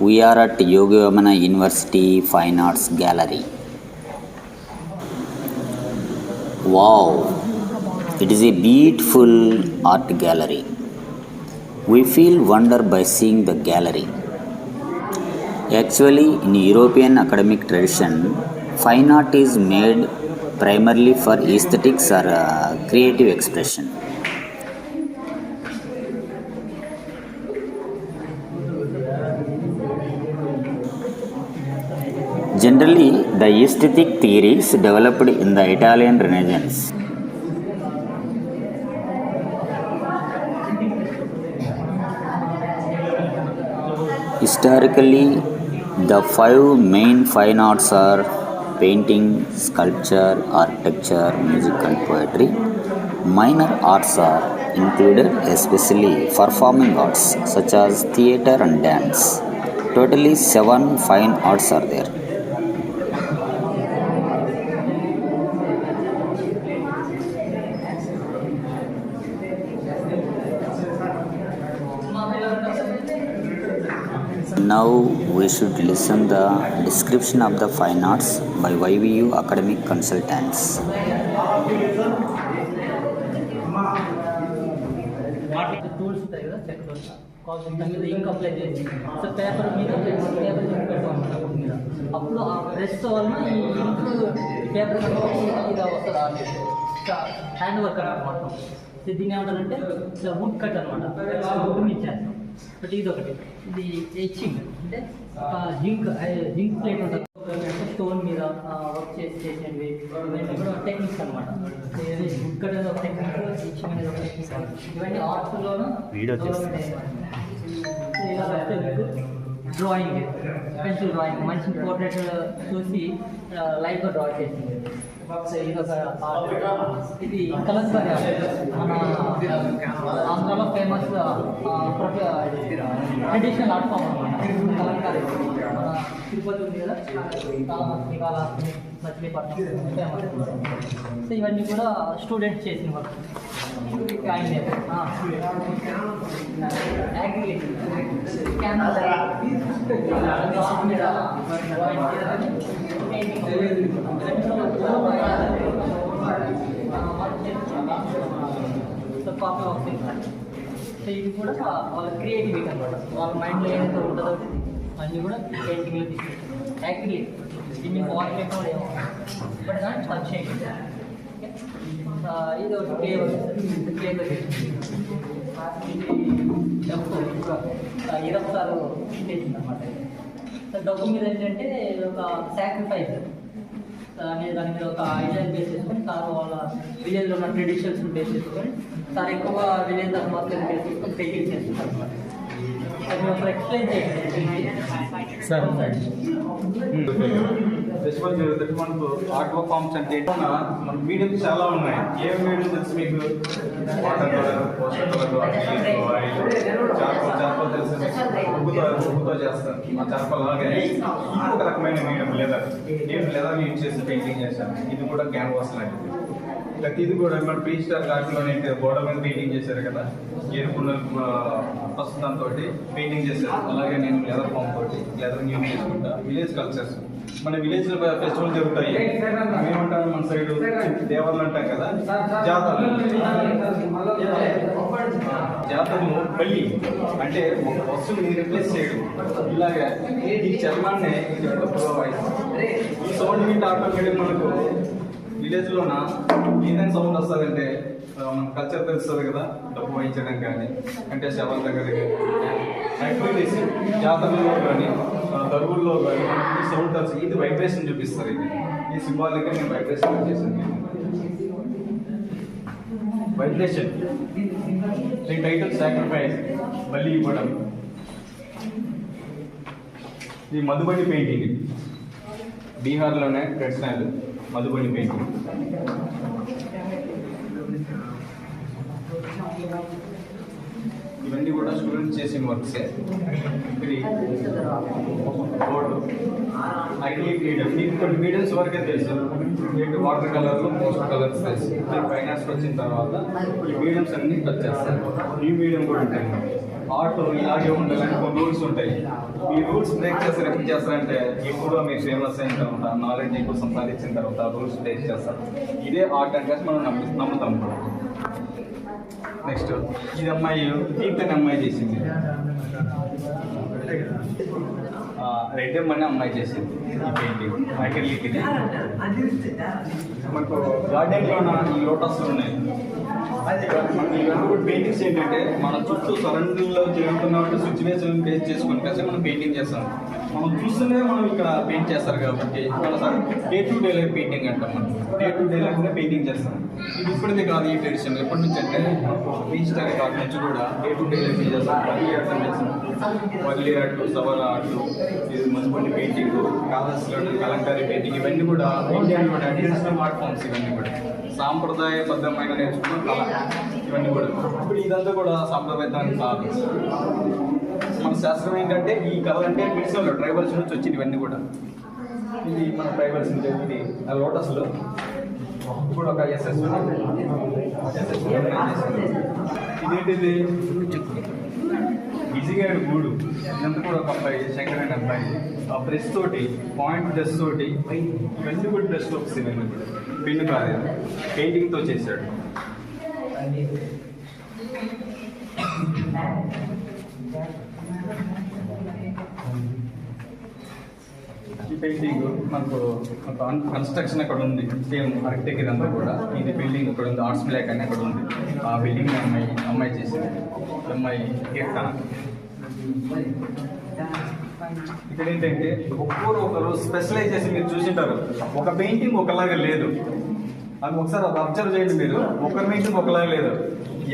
We are at Yogyamana University Fine Arts Gallery. Wow, it is a beautiful art gallery. We feel wonder by seeing the gallery. Actually, in European academic tradition, fine art is made primarily for aesthetics or uh, creative expression. Generally, the aesthetic theories developed in the Italian Renaissance. Historically, the five main fine arts are painting, sculpture, architecture, music, and poetry. Minor arts are included, especially performing arts such as theatre and dance. Totally, seven fine arts are there. Now we should listen the description of the fine arts by YVU academic consultants. వాటికి మీద ink apply చేసి so paper మీద paper ink పెడతాం మీద అప్పుడు ఆ press వలన ఈ ఇంక్ పేపర్ ఇది వస్తుంది హ్యాండ్ వర్క్ అనమాట దీన్ని ఏమంటారంటే వుడ్ కట్ అనమాట వుడ్ చేస్తాం బట్ ఇది ఒకటి ఇది హెచ్చింగ్ అంటే జింక్ జింక్ ప్లేట్ ఉంటుంది. స్టోన్ మీద వర్క్ చేసి చేసేవి ఇవన్నీ కూడా టెక్నిక్స్ అనమాట వుడ్ కట్ అనేది ఒక టెక్నిక్ హెచ్చింగ్ అనేది ఒక టెక్నిక్ ఇవన్నీ ఆర్ట్స్లోనూ డ్రాయింగ్ పెన్సిల్ డ్రాయింగ్ మంచి పోర్ట్రేట్ చూసి లైవ్గా డ్రా చేసింది ఇది కలంకారీ మన ఆంధ్రాలో ఫేమస్ ట్రెడిషనల్ ఆర్ట్ ఫామ్ అనమాట కలంకారీ మన తిరుపతి ఉంది కదా కాళహస్తి మచిలీపట్నం ఫేమస్ సో ఇవన్నీ కూడా స్టూడెంట్స్ చేసిన వర్క్ ఆయనే కాపీ వస్తుంది సో ఇది కూడా వాళ్ళ క్రియేటివిటీ అనమాట వాళ్ళ మైండ్లో ఏదైతే ఉంటుందో అన్నీ కూడా పెయింటింగ్లో తీసుకుంటారు యాక్చువల్లీ దీన్ని వాల్ పేపర్ ఏమో బట్ దాన్ని టచ్ చేయండి ఆ, ఇది ఒకటి ఫ్లేవర్ ఫ్లేవర్ ఇది డబ్బు ఇరవై సార్లు చేసింది అనమాట సో డబ్బు మీద ఏంటంటే ఇది ఒక సాక్రిఫైస్ అనే దాని మీద ఒక ఐడియాని బేస్ చేసుకొని సార్ వాళ్ళ విలేజ్లో ఉన్న ట్రెడిషన్స్ బేస్ చేసుకొని సార్ ఎక్కువ విలేజ్ అట్మాస్ఫియర్ బేస్ చేసుకొని పెయింటింగ్ చేస్తున్నారు అనమాట సార్ ఫెస్టివల్ జరుగుతుంది మనకు ఆర్ట్ వర్క్ ఫార్మ్స్ అంటే మన మీడియం చాలా ఉన్నాయి. ఏ మీడియం తెలుసు మీకు? Water colour poster colour oil చేస్తాను మా అలాగే రకమైన మీడియం లెదర్ నేను లెదర్ యూజ్ చేసి పెయింటింగ్ చేశాను. ఇది కూడా క్యాన్వాస్ లాంటిది. ప్రతిది కూడా మన ప్రీ స్టార్ కార్డులోనే గోడ మీద పెయింటింగ్ చేశారు కదా. ఎరుపుల ప్రస్తుతం తోటి పెయింటింగ్ చేశారు. అలాగే నేను లెదర్ ఫామ్ తోటి లెదర్ న్యూ చేసుకుంటా. విలేజ్ కల్చర్స్ మన విలేజ్లో ఫెస్టివల్ జరుగుతాయి. ఏమంటారు మన సైడ్ దేవాలయం అంటాం కదా. జాతరలు. జాతరలు మళ్ళీ అంటే ఒక వస్తువుని రిప్లేస్ చేయడం. ఇలాగా ఈ చర్మాన్ని ఈ సౌండ్ ఆటోమేటిక్ మనకు విలేజ్ లోన ఏదైనా సౌండ్ వస్తుందంటే మన కల్చర్ తెలుస్తుంది కదా డబ్బు వహించడం కానీ అంటే శవాల దగ్గర యాక్టివిటీస్ జాతరలో కానీ దరువుల్లో కానీ ఈ సౌండ్ తెలుసు ఇది వైబ్రేషన్ చూపిస్తారు ఇది ఈ సింబాలిక్ నేను వైబ్రేషన్ చేశాను వైబ్రేషన్ దీని టైటిల్ సాక్రిఫైస్ బలి ఇవ్వడం. ఇది మధుబని పెయింటింగ్. బీహార్లోనే ట్రెడిషనల్ మధుబని పెయింటింగ్ ఇవన్నీ కూడా స్టూడెంట్స్ చేసిన వర్క్సే ఇది బోర్డు ఐటీ మీడియం మీకు కొన్ని మీడియంస్ వరకే తెలుసు. మీకు వాటర్ కలర్లు పోస్టర్ కలర్స్ తెలుసు. ఫైనాన్స్ వచ్చిన తర్వాత ఈ మీడియంస్ అన్ని టచ్ చేస్తారు. న్యూ మీడియం కూడా ఉంటాయి. ఆర్ట్ ఇలాగే ఉండాలని కొన్ని రూల్స్ ఉంటాయి. ఈ రూల్స్ బ్రేక్ చేస్తారు ఎప్పుడు చేస్తారంటే ఎప్పుడో మీరు ఫేమస్ అయిన తర్వాత నాలెడ్జ్ ఎక్కువ సంపాదించిన తర్వాత రూల్స్ బ్రేక్ చేస్తారు. ఇదే ఆర్ట్ అంటే మనం నమ్మి నమ్ముతాం. నెక్స్ట్ ఇది అమ్మాయి దీప్తని అమ్మాయి చేసింది. రెడ్ అమ్మని అమ్మాయి చేసింది. ఈ పెయింటింగ్ మైకెల్ ఇది మనకు గార్డెన్లో ఈ లోటస్లు ఉన్నాయి. పెయింటింగ్స్ ఏంటంటే మన చుట్టూ సరౌండింగ్లో జరుగుతున్న సిచ్యువేషన్ బేస్ చేసుకొని కలిసి మనం పెయింటింగ్ చేస్తాం. మనం చూస్తూనే మనం ఇక్కడ పెయింట్ చేస్తారు కాబట్టి మన day to day life painting అంటాం మనం. Day to day life painting చేస్తాం. ఇది ఇప్పటిది కాదు ఈ ట్రెడిషన్ ఎప్పటి నుంచి అంటే బీచ్ టైం కాక నుంచి కూడా. డే టు డే లైఫ్ చేస్తాం. వల్లి ఆర్ట్ అని చేస్తాం. ఆర్ట్ సవర ఆటలు ఇది మంచుపల్లి పెయింటింగ్ కాలస్లో కలంకారీ పెయింటింగ్ ఇవన్నీ కూడా ఇండియన్ కూడా ట్రెడిషనల్ ఆర్ట్ ఫామ్స్ ఇవన్నీ కూడా. సాంప్రదాయబద్ధమైన నేర్చుకున్న కళ ఇవన్నీ కూడా. ఇప్పుడు ఇదంతా కూడా సాంప్రదాయబద్ధం కాదు. మన శాస్త్రం ఏంటంటే ఈ కళ అంటే మిడిసంలో ట్రైబల్స్ నుంచి వచ్చింది ఇవన్నీ కూడా. ఇది మన ట్రైబల్స్ నుంచి ఆ లోటస్లో. ఇప్పుడు ఒక ఎస్ఎస్ ఇదేంటిది? విజయగాడి గూడు. ఇదంతా కూడా ఒక అబ్బాయి శంకర్ అనే అబ్బాయి. ఆ బ్రష్ తోటి పాయింట్ బ్రష్ తోటి రెండు కూడా డ్రెస్ వస్తాయి సినిమా కూడా పెన్ను పెయింటింగ్తో చేశాడు. పెయింటింగ్ మనకు కన్స్ట్రక్షన్ అక్కడ ఉంది. సేమ్ ఆర్కిటెక్చర్ అంతా కూడా. ఇది బిల్డింగ్ ఇక్కడ ఉంది. ఆర్ట్స్ బ్లాక్ అని అక్కడ ఉంది. ఆ బిల్డింగ్ అమ్మాయి అమ్మాయి చేసింది. అమ్మాయి కీర్తన ఇక్కడ ఏంటంటే ఒక్కరు ఒకరు స్పెషలైజ్ చేసి మీరు చూసింటారు. ఒక పెయింటింగ్ ఒకలాగా లేదు. అది ఒకసారి అది అబ్జర్వ్ చేయండి మీరు. ఒకరి పెయింటింగ్ ఒకలాగా లేదు.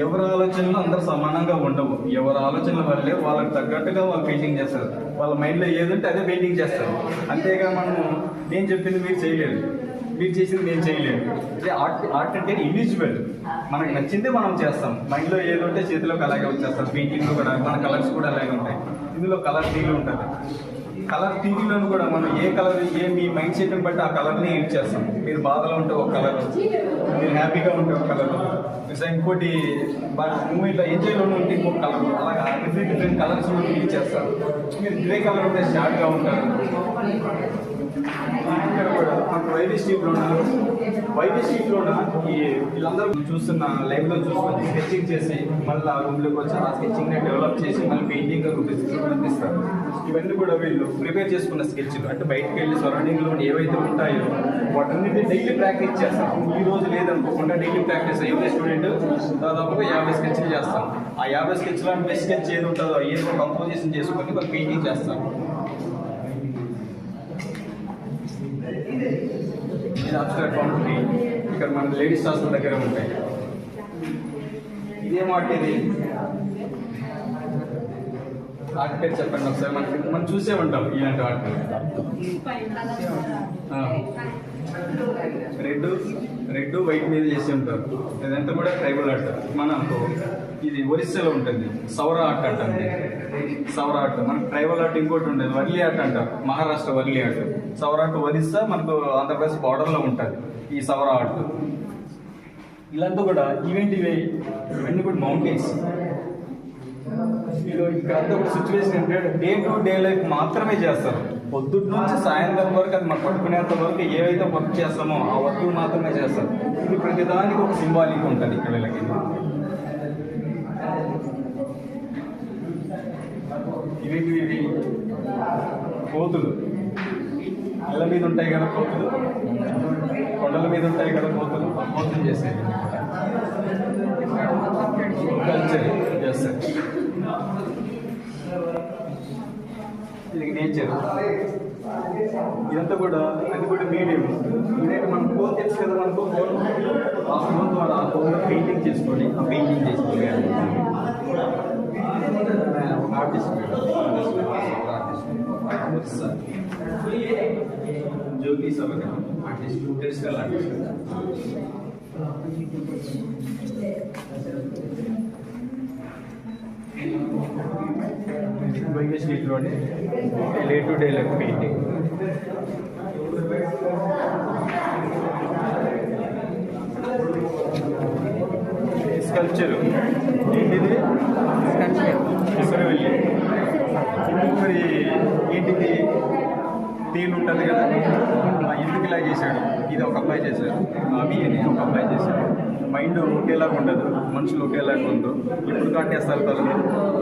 ఎవరి ఆలోచనలు అందరు సమానంగా ఉండవు. ఎవరి ఆలోచనల వల్లే వాళ్ళకి తగ్గట్టుగా వాళ్ళు పెయింటింగ్ చేస్తారు. వాళ్ళ మైండ్లో ఏదంటే అదే పెయింటింగ్ చేస్తారు. అంతేగా మనము నేను చెప్పింది మీరు చేయలేదు. మీరు చేసింది నేను చేయలేదు. అంటే ఆర్ట్ ఆర్ట్ అంటే ఇండివిజువల్ మనకు నచ్చిందే మనం చేస్తాం. మైండ్లో ఏదంటే చేతిలోకి అలాగే వచ్చేస్తాం. పెయింటింగ్లో కూడా మన కలర్స్ కూడా అలాగే ఉంటాయి. ఇందులో కలర్ థీలు ఉంటుంది కలర్ థీరీలోను కూడా మనం ఏ కలర్ ఏ మీ మైండ్ సెట్ని బట్టి ఆ కలర్ని యూజ్ చేస్తాం. మీరు బాధలో ఉంటే ఒక కలర్ మీరు హ్యాపీగా ఉంటే ఒక కలర్ ఇంకా ఇంకోటి మూవీలో ఎంజాయ్లోనే ఉంటే ఇంకో కలర్ అలాగా డిఫరెంట్ డిఫరెంట్ కలర్స్ యూజ్ చేస్తారు. మీరు గ్రే కలర్ ఉంటే షార్ట్గా ఉంటారు. ఇక్కడ కూడా మనకు వైవి స్ట్రీట్లో ఉన్న వైవి స్ట్రీట్లో ఈ వీళ్ళందరూ చూస్తున్న లైవ్లో చూసుకొని స్కెచింగ్ చేసి మళ్ళీ ఆ రూమ్లోకి వచ్చి ఆ స్కెచింగ్ని డెవలప్ చేసి మళ్ళీ పెయింటింగ్ రూపిస్తారు ఇవన్నీ కూడా వీళ్ళు ప్రిపేర్ చేసుకున్న స్కెచ్లు అంటే బయటకు వెళ్ళి సరౌండింగ్లో ఏవైతే ఉంటాయో వాటన్నిటి డైలీ ప్రాక్టీస్ చేస్తాం ఈ రోజు లేదనుకోకుండా డైలీ ప్రాక్టీస్ ఎవరి స్టూడెంట్ దాదాపుగా యాభై స్కెచ్లు చేస్తాం ఆ యాభై స్కెచ్లో బెస్ట్ స్కెచ్ ఏది ఉంటుందో ఏదో కంపోజిషన్ చేసుకొని వాళ్ళు పెయింటింగ్ చేస్తాం షాప్స్ అబ్స్ట్రాక్ట్ ఉంటాయి ఇక్కడ మన లేడీస్ హాస్టల్ దగ్గర ఉంటాయి. ఇదే ఆర్ట్ ఇది ఆర్ట్ పేరు చెప్పండి ఒకసారి. మనకి మనం చూసే ఉంటాం ఇలాంటి ఆర్ట్ రెడ్ రెడ్ వైట్ మీద చేసి ఉంటారు. ఇదంతా కూడా ట్రైబల్ ఆర్ట్. మనకు ఇది ఒరిస్సాలో ఉంటుంది. సౌర ఆర్ట్ అంటుంది సౌరాట్. ఆర్ట్ మనకు ట్రైబల్ ఆర్ట్ ఇంకోటి ఉంటుంది వర్లీ ఆర్ట్ అంటారు మహారాష్ట్ర వర్లీ ఆర్ట్ సౌరాట్ ఒరిస్సా మనకు ఆంధ్రప్రదేశ్ బార్డర్లో ఉంటుంది ఈ సౌర ఆర్ట్ ఇలాంతా కూడా ఈవెంట్ ఇవే ఇవన్నీ కూడా మౌంటైన్స్ ఇక్కడంతా ఇక్కడ కూడా సిచ్యువేషన్ ఏంటంటే డే టు డే లైఫ్ మాత్రమే చేస్తారు. పొద్దున్న నుంచి సాయంత్రం వరకు అది మాకు పట్టుకునేంత వరకు ఏవైతే వర్క్ చేస్తామో ఆ వర్క్ మాత్రమే చేస్తారు. ఇది ప్రతిదానికి ఒక సింబాలిక్ ఉంటుంది ఇక్కడ ఇవి ఇవి కోతులు. ఇళ్ళ మీద ఉంటాయి కదా కోతులు. కొండల మీద ఉంటాయి కదా కోతులు. కోతులు చేసేవి. కల్చర్ చేస్తారు ఇది నేచర్ ఇదంతా కూడా అది కూడా మీడియం ఇదైతే మన ఫోన్ తెలుసు కదా మనకు ఫోన్ ఆ ఫోన్ ద్వారా ఆ ఫోన్ పెయింటింగ్ చేసుకొని ఆ పెయింటింగ్ చేసుకోవాలి ఆర్టిస్ట్ ఆర్టిస్ట్ జోగి సభగా ఆర్టిస్ట్ ట్రెడిషనల్ ఆర్టిస్ట్ వైవి స్ట్రీట్లోనే day to day life painting sculpture ఏంటిది ఇసురవెల్లి మరి ఏంటిది తేలు ఉంటుంది కదా. ఆ ఎందుకు ఇలా చేశాడు. ఇది ఒక అబ్బాయి చేశాడు అవి అని ఒక అబ్బాయి చేశాడు మైండ్ ఒకేలాగా ఉండదు. మనుషులు ఒకేలాగా ఉండరు. ఇప్పుడు కాటేస్తారు తలలు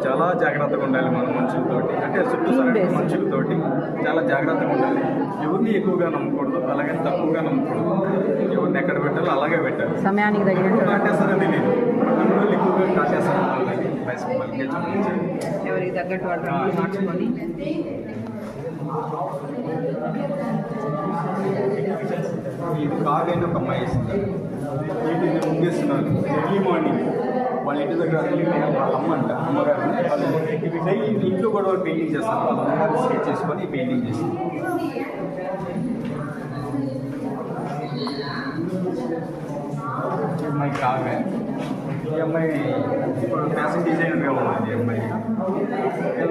చాలా జాగ్రత్తగా ఉండాలి మనం మనుషులతోటి. అంటే చుట్టూ సరైన మనుషులతోటి చాలా జాగ్రత్తగా ఉండాలి. ఎవరిని ఎక్కువగా నమ్మకూడదు అలాగని తక్కువగా నమ్మకూడదు. ఎవరిని ఎక్కడ పెట్టాలో అలాగే పెట్టాలి. సమయానికి తగినట్టు కాటేస్తారో తెలియదు. కన్నులు ఎక్కువగా కాటేస్తారు వాళ్ళకి సంబంధించి ఎవరికి తగ్గట్టు వాళ్ళు ఇది కాగైన ఒక అమ్మాయి ఇస్తుంది ఏంటి నేను ముగ్గేస్తున్నాను ఎర్లీ మార్నింగ్. వాళ్ళ ఇంటి దగ్గర early morning వాళ్ళ అమ్మ అంట అమ్మగారు. వాళ్ళు డైలీ ఇంట్లో కూడా వాళ్ళు పెయింటింగ్ చేస్తారు. వాళ్ళ అమ్మగారు స్కెచ్ చేసుకొని పెయింటింగ్ చేస్తారు. ఈ అమ్మాయి కాగా ఈ అమ్మాయి ఇప్పుడు ఫ్యాషన్ డిజైనర్గా ఉన్నది ఈ అమ్మాయి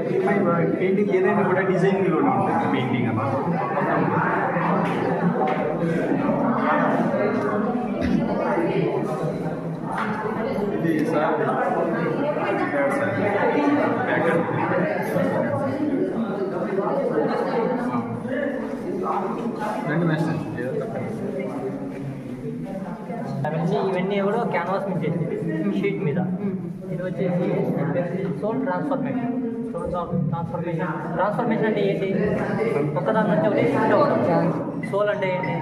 ఈ అమ్మాయి పెయింటింగ్ ఏదైనా కూడా డిజైనింగ్లోనే ఉంటుంది పెయింటింగ్ అన్నమాట ఇది సార్ బ్యాడ్ సార్ బ్యాక్ రెండు మెసేజ్ ఏదో తప్పదు అవన్నీ ఇవన్నీ కూడా క్యాన్వాస్ మీద చేసింది షీట్ మీద. ఇది వచ్చేసి సోల్ ట్రాన్స్ఫర్మేషన్ ట్రాన్స్ఫర్మేషన్ ట్రాన్స్ఫర్మేషన్ అంటే ఏంటి? ఒక్కదాని నుంచి ఒకటి షిఫ్ట్ అవ్వడం సోల్ అంటే ఏంటి?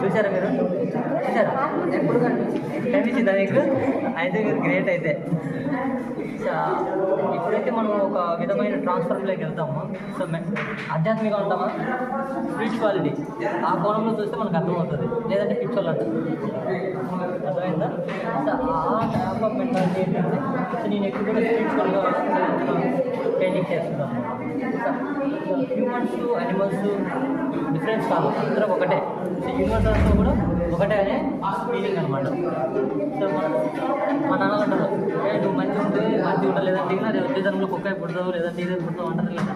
చూసారా మీరు? చూసారా ఎప్పుడు కనిపించిందా? మీకు? అయితే మీరు గ్రేట్ అయితే. ఇప్పుడైతే మనం ఒక విధమైన ట్రాన్స్ఫర్లోకి వెళ్తాము. సో ఆధ్యాత్మికంగా ఉంటామా స్పిరిచువాలిటీ ఆ కోణంలో చూస్తే మనకు అర్థమవుతుంది. లేదంటే పిక్చర్లు అంటారు అర్థమైందా? సో ఆ టైప్ ఆఫ్ మెంటాలిటీ ఏంటంటే నేను ఎక్కువ కూడా స్పిరిచువల్గా పెయింటింగ్ చేస్తున్నాను. హ్యూమన్స్ అనిమల్స్ డిఫరెన్స్ కాదు అందరూ ఒకటే. సో యూనివర్సల్స్లో కూడా ఒకటే అనే ఫీలింగ్ అనమాట సో మన మా నాన్న అంటారు "ఏ, నువ్వు మంచి ఉంటుంది మంచి ఉంటుంది లేదంటే రేపు జన్మలో కుక్క పుడతావు లేదంటే ఇదే పుడతావు అంటారు లేదా?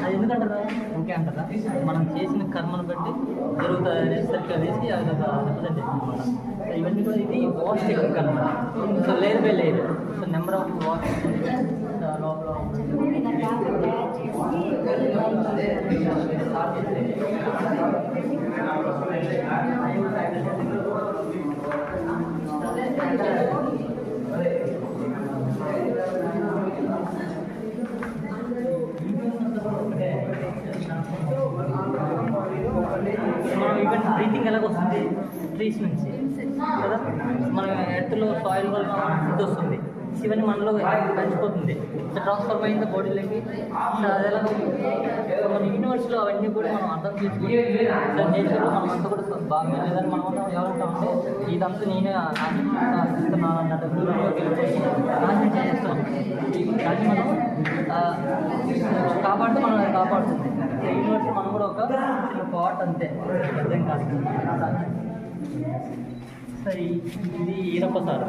అది ఎందుకంటారా? ఇంకే అంటారా? మనం చేసిన కర్మను బట్టి జరుగుతుంది అనేది సరిగ్గా వేసి అది ఒక రిప్రజెంటేషన్ అనమాట సో ఇవన్నీ కూడా ఇది వాష్ టెక్నిక్ అనమాట so layer by layer so number of wash లోపల మనం ఈవెన్ బ్రీతింగ్ ఎలాగ వస్తుంది ట్రీస్ నుంచి కదా? మన ఎర్త్లో సాయిల్ వల్ల ఫుడ్ వస్తుంది. ఇవన్నీ మనలో పెంచిపోతుంది. సో ట్రాన్స్ఫర్ అయింది బాడీలోకి అదేలా మన యూనివర్స్లో అవన్నీ కూడా మనం అర్థం చేసుకుని సో నేచర్లో మనం అంతా కూడా బాగా లేదని మనం అంతా ఏమంటామంటే ఇదంతా నేనే ఆశిస్తున్నాను అన్నట్టు దూరంలోకి వెళ్ళిపోయి నాశనం చేస్తాం దాన్ని మనం కాపాడితే మనం కాపాడుతుంది. యూనివర్స్ మనం కూడా ఒక చిన్న పాట్ అంతే. అర్థం కాదు. ఇది ఈరప్ప సార్.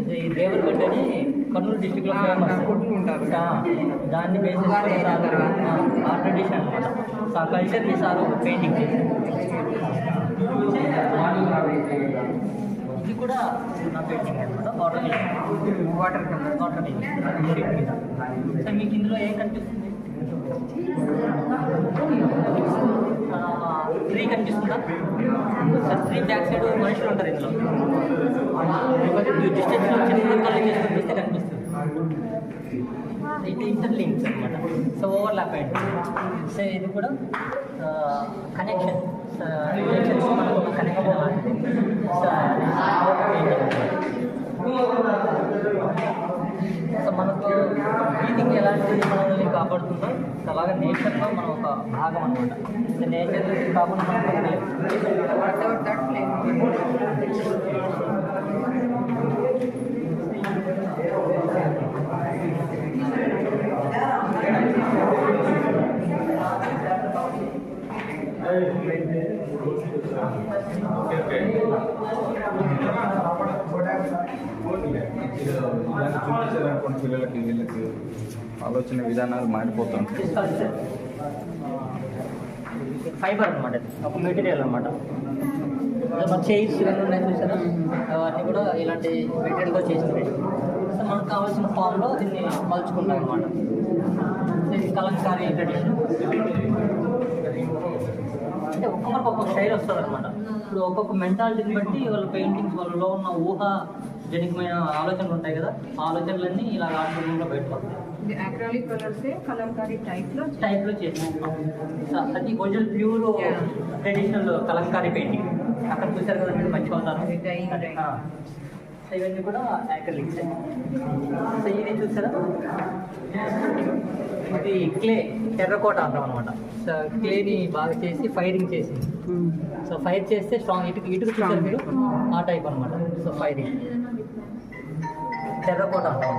ఇది దేవరగడ్డ అని కర్నూలు డిస్టిక్లో ఫేమస్ ఉంటారు. దాన్ని బేస్ చేసుకుని సార్. ఆ ట్రెడిషన్ అనమాట ఆ కల్చర్ని సార్ పెయింటింగ్ చేశారు. ఇది కూడా నా పెయింటింగ్ అనమాట వాటర్ వాటర్ వాటర్ సో మీకు ఇందులో ఏం కనిపిస్తుంది? ట్రీ కనిపిస్తుందా సార్ ట్రీ బ్యాక్ సైడ్ మనుషులు ఉంటారు ఇందులో డిస్టెన్స్ చిన్న కళ్ళు కనిపిస్తే కనిపిస్తుంది ఇది ఇంటర్లింక్స్ అనమాట సో ఓవర్లాప్ అయింది సో ఇది కూడా కనెక్షన్ మనకు కనెక్షన్ అలాంటిది సో సో మనకు బ్రీతింగ్ ఎలాంటి మనల్ని కాపాడుతుందో అలాగే నేచర్లో మనం ఒక భాగం అనమాట సో నేచర్ కాకుండా మనం బతకలేము. వితౌట్ దట్ ఓకే ఓకే చూపించాలనుకున్న పిల్లలకి వీళ్ళకి ఆలోచన విధానాలు మారిపోతుంటాయి ఫైబర్ అనమాట ఒక మెటీరియల్ అనమాట చైర్స్ ఇవన్నీ ఉన్నాయి చూసారా? అవన్నీ కూడా ఇలాంటి మెటీరియల్తో చేసినవి సో మనకు కావాల్సిన ఫామ్లో దీన్ని మలుచుకుంటాం అనమాట కలంకారీ ట్రెడిషన్ అంటే ఒక్కొక్కరికి ఒక్కొక్క స్టైల్ వస్తుంది అనమాట ఇప్పుడు ఒక్కొక్క మెంటాలిటీని బట్టి వాళ్ళ పెయింటింగ్స్ వాళ్ళలో ఉన్న ఊహ జనికమైన ఆలోచనలు ఉంటాయి కదా ఆ ఆలోచనలన్నీ ఇలా ఆర్ట్ రూమ్లో అక్రాలిక్ కలర్స్ కలంకారీ టైప్లో అది కొంచెం ప్యూర్. ట్రెడిషనల్ కలంకారీ పెయింటింగ్ అక్కడ చూసారు కదా మీరు మంచిగా. ఆ. సో ఇవన్నీ కూడా యాక్రిలిక్స్ సో ఇది చూసారా? ఇది క్లే టెర్రకోట అంటాం అనమాట సో క్లేని బాగా చేసి ఫైరింగ్ చేసి. సో ఫైర్ చేస్తే స్ట్రాంగ్ ఇటుకు ఇటుకు చూసారు మీరు? ఆ టైప్ అనమాట సో ఫైరింగ్ టెర్రకోట అంటాం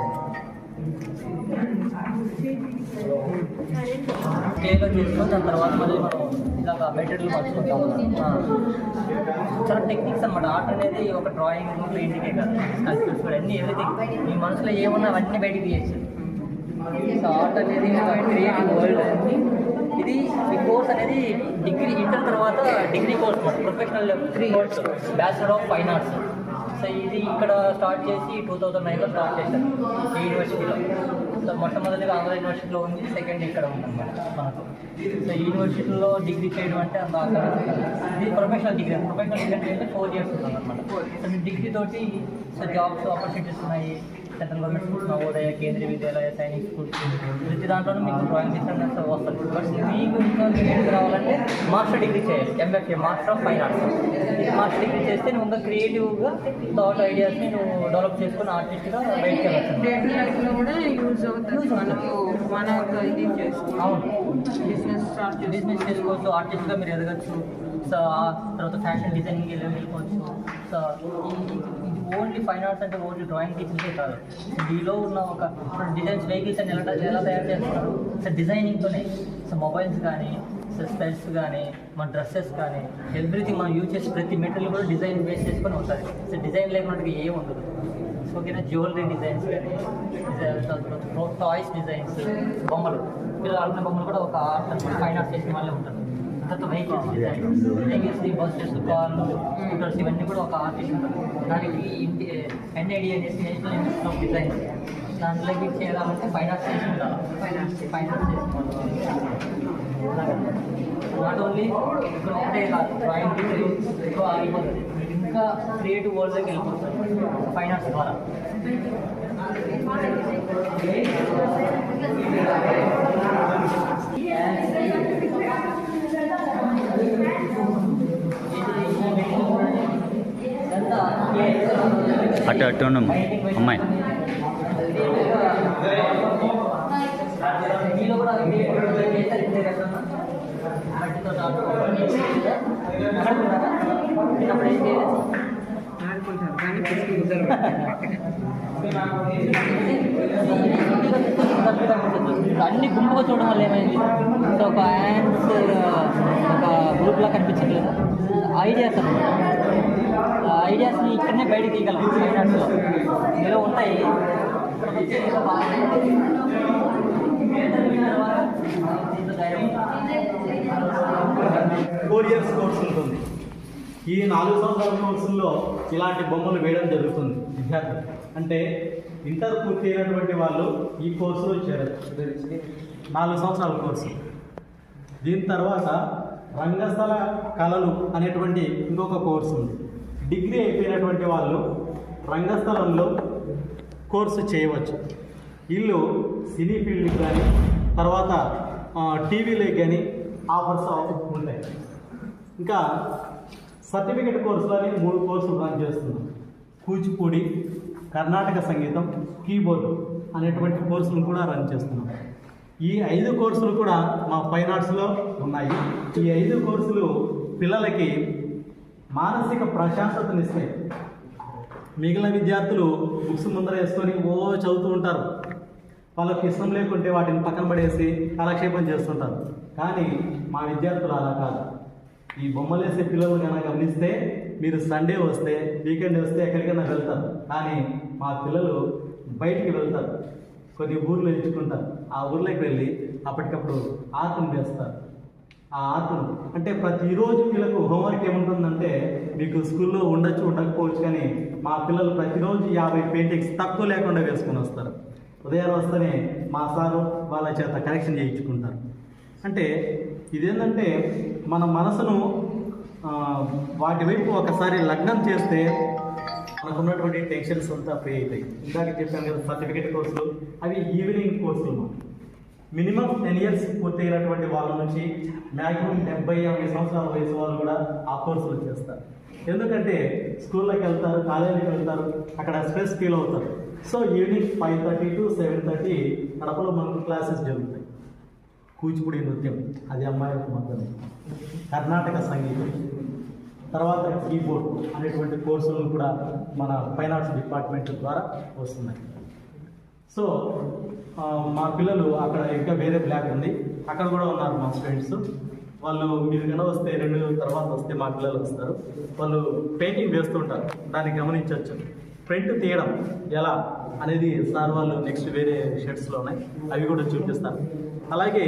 క్లేలో దాని తర్వాత మళ్ళీ మనం ఇలాగ మెటీరియల్ మార్చుకుంటాము చాలా టెక్నిక్స్ అనమాట ఆర్ట్ అనేది ఒక డ్రాయింగ్ పెయింటింగే కాదు స్కల్ప్చర్స్ కూడా అన్ని ఎవ్రీథింగ్ మీ మనసులో ఏమున్నా అవన్నీ బయటికి తీయచ్చు సో ఆర్ట్ అనేది క్రియేటివ్ వరల్డ్ ఇది ఈ కోర్స్ అనేది డిగ్రీ ఇంటర్ తర్వాత డిగ్రీ కోర్స్ అనమాట professional three course bachelor of fine arts so ఇది ఇక్కడ స్టార్ట్ చేసి టూ థౌజండ్ నైన్లో స్టార్ట్ చేశారు ఈ యూనివర్సిటీలో సో మొట్టమొదటిగా ఆంధ్ర యూనివర్సిటీలో ఉంది సెకండ్ ఇక్కడ ఉంది మనకు. సో ఈ యూనివర్సిటీలో డిగ్రీ చేయడం అంటే అంత. ఇది ప్రొఫెషనల్ డిగ్రీ ప్రొఫెషనల్ డిగ్రీ అంటే ఫోర్ ఇయర్స్ ఉంటుంది అనమాట సో మీ డిగ్రీ తోటి సో జాబ్స్ ఆపర్చునిటీస్ ఉన్నాయి central government schools Navodaya Kendriya Vidyalaya Sainik schools ప్రతి దాంట్లోనూ మీకు డ్రాయింగ్ డిజైన్ వస్తుంది బట్ మీకు ఇంకా రావాలంటే మాస్టర్ డిగ్రీ చేయాలి. MFA master of fine arts master degree చేస్తే నువ్వు ఇంకా క్రియేటివ్గా థాట్ ఐడియాస్ని నువ్వు డెవలప్ చేసుకుని ఆర్టిస్ట్గా బయటకు వెళ్ళచ్చు. కూడా యూజ్ అవుతుంది. మనము మన ఇది అవును. బిజినెస్ స్టార్ట్ బిజినెస్ చేసుకోవచ్చు ఆర్టిస్ట్గా మీరు ఎదగచ్చు. సో ఆ తర్వాత ఫ్యాషన్ డిజైనింగ్ వెళ్ళిపోవచ్చు. సో ఓన్లీ ఫైన్ ఆర్ట్స్ అంటే ఓన్లీ డ్రాయింగ్ టీచింగే కాదు. మీలో ఉన్న ఒక డిజైన్స్ వెహికల్స్ అని ఎలా ఎలా తయారు చేస్తున్నారు? సో డిజైనింగ్తోనే సో మొబైల్స్ కానీ సో స్పెల్స్ కానీ మన డ్రెస్సెస్ కానీ ఎవ్రీథింగ్ మనం యూజ్ చేసే ప్రతి మెటీరియల్ కూడా డిజైన్ బేస్ చేసుకొని ఉంటుంది సో డిజైన్ లేకుండా ఏం ఉండదు. సో ఓకేనా? జ్యువెలరీ డిజైన్స్ కానీ టాయ్స్ డిజైన్స్ బొమ్మలు. పిల్లలు ఆడుకునే బొమ్మలు కూడా ఒక ఆర్ట్ ఫైన్ ఆర్ట్ చేసిన వాళ్ళే ఉంటారు. తర్వాత వెహికల్స్ డిజైన్ వెహికల్స్ బస్సెస్ కార్లు స్కూటర్స్ ఇవన్నీ కూడా ఒక ఆర్టిస్ట్ ఉంటారు. దానికి ఇంటి ఎన్ఐడి అనేసి నేషనల్ ఇన్స్టిట్యూట్ ఆఫ్ డిజైన్ దాంట్లోకి చేయాలంటే ఫైన్ ఆర్ట్స్ చేసి ఉండాలి. Fine arts fine arts not only ఇక్కడ ఒకటే కాదు డ్రాయింగ్ డిగ్రీ ఎక్కువ ఆగిపోతుంది. మీరు ఇంకా క్రియేటివ్ వరల్డ్లోకి వెళ్ళిపోతుంది ఫైన్ ఆర్ట్స్ ద్వారా అటు అటు ఉండమ్మా. అమ్మాయి. మీలో కూడా మట్టితో చిన్నప్పుడు ఏం చేయలేదు ఆడుకుంటారు కానీ అటు ముద్దలు అమ్మాయి అన్ని గుంపుగా చూడడం వల్ల ఏమైంది? ఒక హ్యాండ్స్ ఒక గ్రూప్లా లా కనిపించట్లేదు. ఐడియాస్ అనమాట ఐడియాస్ని ఇక్కడనే బయటకు తీయగలం. ఫైన్ ఆర్ట్స్లో ఇందులో ఉంటాయి. ఫోర్ ఇయర్స్ కోర్స్ ఉంటుంది. ఈ నాలుగు సంవత్సరాల కోర్సుల్లో ఇలాంటి బొమ్మలు వేయడం జరుగుతుంది. విద్యార్థులు. అంటే ఇంటర్ పూర్తి అయినటువంటి వాళ్ళు ఈ కోర్సులో చేరచ్చు నాలుగు సంవత్సరాల కోర్సు. దీని తర్వాత రంగస్థల కళలు అనేటువంటి ఇంకొక కోర్సు ఉంది. డిగ్రీ అయిపోయినటువంటి వాళ్ళు రంగస్థలంలో కోర్సు చేయవచ్చు. వీళ్ళు సినీ ఫీల్డ్కి కానీ తర్వాత టీవీలోకి కానీ ఆఫర్స్ ఉంటాయి. ఇంకా సర్టిఫికెట్ కోర్సులు అని మూడు కోర్సులు రన్ చేస్తున్నాం. కూచిపూడి కర్ణాటక సంగీతం కీబోర్డ్ అనేటువంటి కోర్సులు కూడా రన్ చేస్తున్నాం. ఈ ఐదు కోర్సులు కూడా మా ఫైన్ ఆర్ట్స్లో ఉన్నాయి. ఈ ఐదు కోర్సులు పిల్లలకి మానసిక ప్రశాంతతనిస్తాయి మిగిలిన విద్యార్థులు బుక్స్ ముందర వేసుకొని ఓ చదువుతూ ఉంటారు. వాళ్ళకి ఇష్టం లేకుంటే వాటిని పక్కన పడేసి కాలక్షేపం చేస్తుంటారు. కానీ మా విద్యార్థులు అలా కాదు. ఈ బొమ్మలు వేసే పిల్లలు కనుక గమనిస్తే మీరు సండే వస్తే వీకెండ్ వస్తే ఎక్కడికైనా వెళ్తారు. కానీ మా పిల్లలు బయటికి వెళ్తారు. కొన్ని ఊర్లు ఎంచుకుంటారు. ఆ ఊర్లోకి వెళ్ళి అప్పటికప్పుడు ఆత్మ వేస్తారు ఆ ఆర్ట్ను అంటే ప్రతిరోజు వీళ్ళకు హోంవర్క్ ఏముంటుందంటే మీకు స్కూల్లో ఉండొచ్చు ఉండకపోవచ్చు కానీ మా పిల్లలు ప్రతిరోజు యాభై పెయింటింగ్స్ తక్కువ లేకుండా వేసుకొని వస్తారు. ఉదయం వస్తేనే మా సారు వాళ్ళ చేత కరెక్షన్ చేయించుకుంటారు. అంటే ఇదేంటంటే మన మనసును వాటి వైపు ఒకసారి లగ్నం చేస్తే మనకున్నటువంటి టెన్షన్స్ అంతా ఫ్రీ అవుతాయి ఇందాక చెప్పాను కదా సర్టిఫికేట్ కోర్సులు అవి ఈవినింగ్ కోర్సులు మాకు మినిమం టెన్ ఇయర్స్ పూర్తయినటువంటి వాళ్ళ నుంచి మ్యాక్సిమం డెబ్బై ఎనభై సంవత్సరాల వయసు వాళ్ళు కూడా ఆ కోర్సులు చేస్తారు. ఎందుకంటే స్కూల్లోకి వెళ్తారు కాలేజీకి వెళ్తారు అక్కడ స్ట్రెస్ ఫీల్ అవుతారు. So evening five thirty to seven thirty కడపలో మనకు క్లాసెస్ జరుగుతాయి. కూచిపూడి నృత్యం అది అమ్మాయిలకు మాత్రమే కర్ణాటక సంగీతం తర్వాత కీబోర్డ్ అనేటువంటి కోర్సులు కూడా మన ఫైన్ ఆర్ట్స్ డిపార్ట్మెంట్ ద్వారా వస్తున్నాయి. సో మా పిల్లలు అక్కడ ఇంకా వేరే బ్లాక్ ఉంది. అక్కడ కూడా ఉన్నారు మా స్టూడెంట్స్ వాళ్ళు మీరు కన్నా వస్తే రెండు తర్వాత వస్తే మా పిల్లలు వస్తారు. వాళ్ళు పెయింటింగ్ వేస్తుంటారు దాన్ని గమనించవచ్చు. ప్రింట్ తీయడం ఎలా అనేది సార్ వాళ్ళు నెక్స్ట్ వేరే షెడ్స్లో ఉన్నాయి. అవి కూడా చూపిస్తారు. అలాగే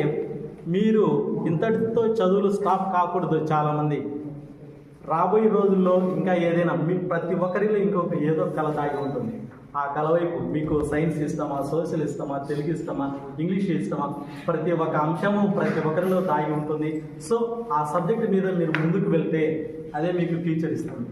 మీరు ఇంతటితో చదువులు స్టాప్ కాకూడదు చాలామంది. రాబోయే రోజుల్లో ఇంకా ఏదైనా మీ ప్రతి ఒక్కరిలో ఇంకొక ఏదో కళ దాగి ఉంటుంది. ఆ కలవైపు మీకు సైన్స్ ఇస్తామా సోషల్ ఇస్తామా తెలుగు ఇస్తామా ఇంగ్లీష్ ఇస్తామా ప్రతి ఒక్క అంశము ప్రతి ఒక్కరిలో దాగి ఉంటుంది. సో ఆ సబ్జెక్ట్ మీద మీరు ముందుకు వెళ్తే అదే మీకు ఫ్యూచర్ ఇస్తుంది.